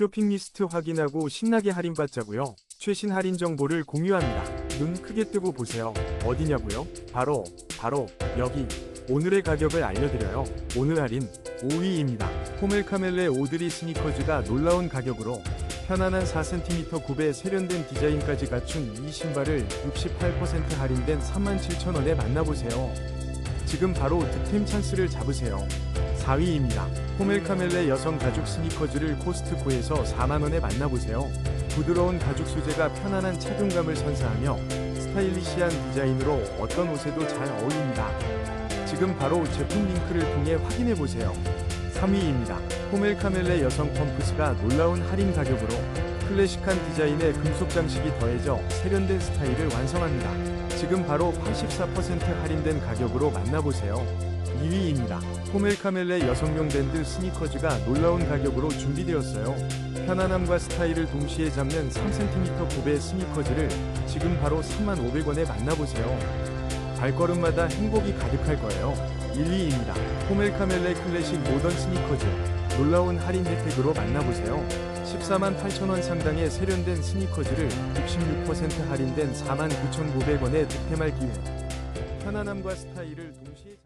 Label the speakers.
Speaker 1: 쇼핑 리스트 확인하고 신나게 할인받자고요. 최신 할인 정보를 공유합니다. 눈 크게 뜨고 보세요. 어디냐고요? 바로 바로 여기. 오늘의 가격을 알려드려요. 오늘 할인 5위입니다. 포멜 카멜레 오드리 스니커즈가 놀라운 가격으로 편안한 4cm 굽에 세련된 디자인까지 갖춘 이 신발을 68% 할인된 37,000원에 만나보세요. 지금 바로 득템 찬스를 잡으세요. 4위입니다. 포멜 카멜레 여성 가죽 스니커즈를 코스트코에서 4만원에 만나보세요. 부드러운 가죽 소재가 편안한 착용감을 선사하며 스타일리시한 디자인으로 어떤 옷에도 잘 어울립니다. 지금 바로 제품 링크를 통해 확인해보세요. 3위입니다. 포멜 카멜레 여성 펌프스가 놀라운 할인 가격으로 클래식한 디자인의 금속 장식이 더해져 세련된 스타일을 완성합니다. 지금 바로 84% 할인된 가격으로 만나보세요. 2위입니다. 포멜 카멜레 여성용 밴드 스니커즈가 놀라운 가격으로 준비되었어요. 편안함과 스타일을 동시에 잡는 3cm 굽의 스니커즈를 지금 바로 3500원에 만나보세요. 발걸음마다 행복이 가득할 거예요. 1위입니다. 포멜 카멜레 클래식 모던 스니커즈. 놀라운 할인 혜택으로 만나보세요. 14만 8천원 상당의 세련된 스니커즈를 66% 할인된 49,900원에 득템할 기회. 편안함과 스타일을 동시에